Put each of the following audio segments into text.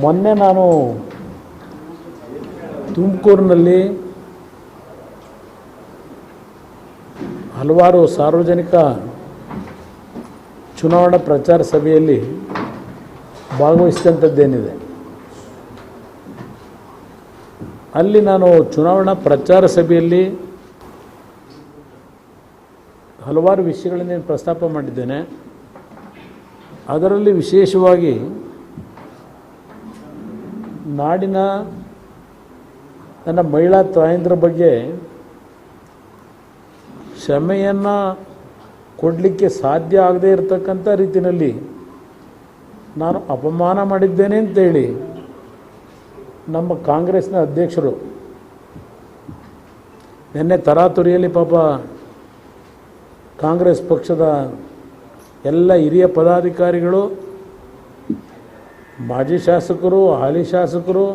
ಮೊನ್ನೆ ನಾನು ತುಮಕೂರಿನಲ್ಲಿ ಹಲವಾರು ಸಾರ್ವಜನಿಕ ಚುನಾವಣಾ ಪ್ರಚಾರ ಸಭೆಯಲ್ಲಿ ಭಾಗವಹಿಸಿದಂಥದ್ದೇನಿದೆ. ಅಲ್ಲಿ ನಾನು ಚುನಾವಣಾ ಪ್ರಚಾರ ಸಭೆಯಲ್ಲಿ ಹಲವಾರು ವಿಷಯಗಳನ್ನು ಪ್ರಸ್ತಾಪ ಮಾಡಿದ್ದೇನೆ. ಅದರಲ್ಲಿ ವಿಶೇಷವಾಗಿ ನಾಡಿನ ನನ್ನ ಮಹಿಳಾ ತಾಯಂದ್ರ ಬಗ್ಗೆ ಕ್ಷಮೆಯನ್ನು ಕೊಡಲಿಕ್ಕೆ ಸಾಧ್ಯ ಆಗದೇ ಇರತಕ್ಕಂಥ ರೀತಿಯಲ್ಲಿ ನಾನು ಅಪಮಾನ ಮಾಡಿದ್ದೇನೆ ಅಂತೇಳಿ ನಮ್ಮ ಕಾಂಗ್ರೆಸ್ನ ಅಧ್ಯಕ್ಷರು ನಿನ್ನೆ ತರಾತುರಿಯಲ್ಲಿ ಪಾಪ ಕಾಂಗ್ರೆಸ್ ಪಕ್ಷದ ಎಲ್ಲ ಹಿರಿಯ ಪದಾಧಿಕಾರಿಗಳು ಮಾಜಿ ಶಾಸಕರು, ಹಾಲಿ ಶಾಸಕರು,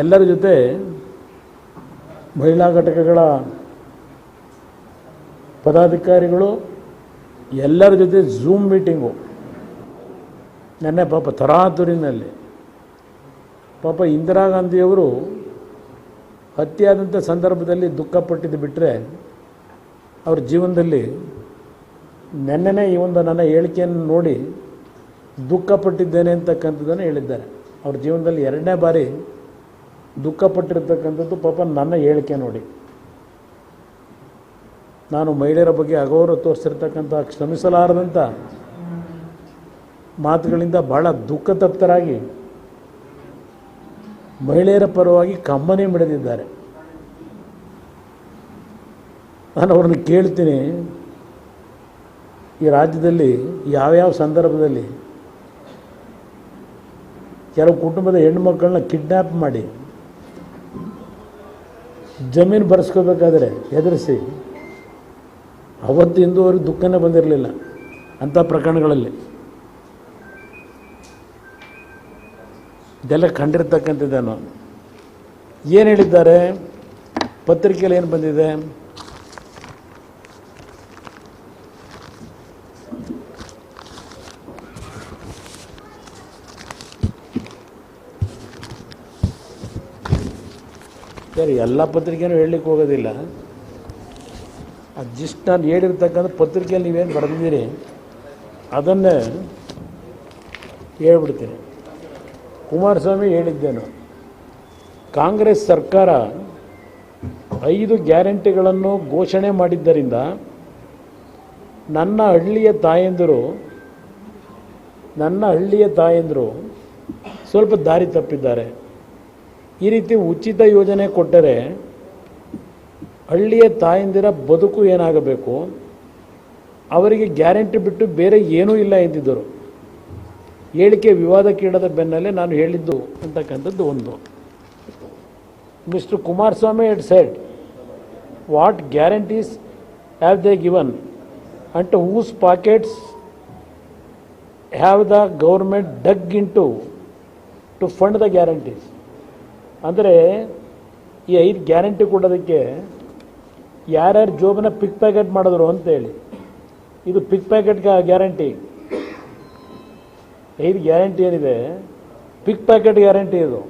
ಎಲ್ಲರ ಜೊತೆ ಮಹಿಳಾ ಘಟಕಗಳ ಪದಾಧಿಕಾರಿಗಳು, ಎಲ್ಲರ ಜೊತೆ ಝೂಮ್ ಮೀಟಿಂಗು ನೆನ್ನೆ ಪಾಪ ತರಾತುರಿನಲ್ಲಿ. ಪಾಪ ಇಂದಿರಾ ಗಾಂಧಿಯವರು ಹತ್ಯೆಯಾದಂಥ ಸಂದರ್ಭದಲ್ಲಿ ದುಃಖಪಟ್ಟಿದ್ದು ಬಿಟ್ಟರೆ ಅವ್ರ ಜೀವನದಲ್ಲಿ ನೆನ್ನೆನೇ ಈ ಒಂದು ನನ್ನ ಹೇಳಿಕೆಯನ್ನು ನೋಡಿ ದುಃಖಪಟ್ಟಿದ್ದೇನೆ ಅಂತಕ್ಕಂಥದ್ದನ್ನು ಹೇಳಿದ್ದಾರೆ. ಅವ್ರ ಜೀವನದಲ್ಲಿ ಎರಡನೇ ಬಾರಿ ದುಃಖಪಟ್ಟಿರ್ತಕ್ಕಂಥದ್ದು ಪಾಪ ನನ್ನ ಹೇಳಿಕೆ ನೋಡಿ. ನಾನು ಮಹಿಳೆಯರ ಬಗ್ಗೆ ಅಗೌರವ ತೋರಿಸಿರ್ತಕ್ಕಂಥ, ಕ್ಷಮಿಸಲಾರದಂಥ ಮಾತುಗಳಿಂದ ಬಹಳ ದುಃಖ ತಪ್ತರಾಗಿ ಮಹಿಳೆಯರ ಪರವಾಗಿ ಕಮ್ಮನೆ ಮಿಡಿದಿದ್ದಾರೆ. ನಾನು ಅವ್ರನ್ನ ಕೇಳ್ತೀನಿ, ಈ ರಾಜ್ಯದಲ್ಲಿ ಯಾವ್ಯಾವ ಸಂದರ್ಭದಲ್ಲಿ ಕೆಲವು ಕುಟುಂಬದ ಹೆಣ್ಣುಮಕ್ಕಳನ್ನ ಕಿಡ್ನ್ಯಾಪ್ ಮಾಡಿ ಜಮೀನು ಬರೆಸ್ಕೋಬೇಕಾದ್ರೆ ಹೆದರಿಸಿ. ಅವತ್ತು ಇಂದು ಅವ್ರಿಗೆ ದುಃಖನೇ ಬಂದಿರಲಿಲ್ಲ ಅಂಥ ಪ್ರಕರಣಗಳಲ್ಲಿ. ಇದೆಲ್ಲ ಕಂಡಿರ್ತಕ್ಕಂಥದ್ದೇನು ಏನು ಹೇಳಿದ್ದಾರೆ? ಪತ್ರಿಕೆಯಲ್ಲಿ ಏನು ಬಂದಿದೆ? ಸರಿ ಎಲ್ಲ ಪತ್ರಿಕೆನೂ ಹೇಳಲಿಕ್ಕೆ ಹೋಗೋದಿಲ್ಲ. ಜಸ್ಟ್ ನಾನು ಹೇಳಿರ್ತಕ್ಕಂಥ ಪತ್ರಿಕೆಯಲ್ಲಿ ನೀವೇನು ಬರೆದಿದ್ದೀರಿ, ಅದನ್ನೇ ಹೇಳ್ಬಿಡ್ತೀನಿ. ಕುಮಾರಸ್ವಾಮಿ ಹೇಳಿದ್ದೇನು, ಕಾಂಗ್ರೆಸ್ ಸರ್ಕಾರ ಐದು ಗ್ಯಾರಂಟಿಗಳನ್ನು ಘೋಷಣೆ ಮಾಡಿದ್ದರಿಂದ ನನ್ನ ಹಳ್ಳಿಯ ತಾಯಂದಿರು, ನನ್ನ ಹಳ್ಳಿಯ ತಾಯಂದಿರು ಸ್ವಲ್ಪ ದಾರಿ ತಪ್ಪಿದ್ದಾರೆ. ಈ ರೀತಿ ಉಚಿತ ಯೋಜನೆ ಕೊಟ್ಟರೆ ಹಳ್ಳಿಯ ತಾಯಂದಿರ ಬದುಕು ಏನಾಗಬೇಕು? ಅವರಿಗೆ ಗ್ಯಾರಂಟಿ ಬಿಟ್ಟು ಬೇರೆ ಏನೂ ಇಲ್ಲ ಎಂದಿದ್ದರು. ಹೇಳಿಕೆ ವಿವಾದಕ್ಕೀಡದ ಬೆನ್ನಲ್ಲೇ ನಾನು ಹೇಳಿದ್ದು ಅಂತಕ್ಕಂಥದ್ದು ಒಂದು. Mister Kumaraswamy it said what guarantees have they given and whose pockets have the government dug in to to fund the guarantees ಅಂದರೆ ಈ ಐದು ಗ್ಯಾರಂಟಿ ಕೊಡೋದಕ್ಕೆ ಯಾರ್ಯಾರು ಜೋಬನ್ನ ಪಿಕ್ ಪ್ಯಾಕೆಟ್ ಮಾಡಿದ್ರು ಅಂತೇಳಿ ಇದು ಪಿಕ್ ಪ್ಯಾಕೆಟ್ ಗ್ಯಾರಂಟಿ. ಐದು ಗ್ಯಾರಂಟಿ ಏನಿದೆ? ಪಿಕ್ ಪ್ಯಾಕೆಟ್ ಗ್ಯಾರಂಟಿ ಇದು.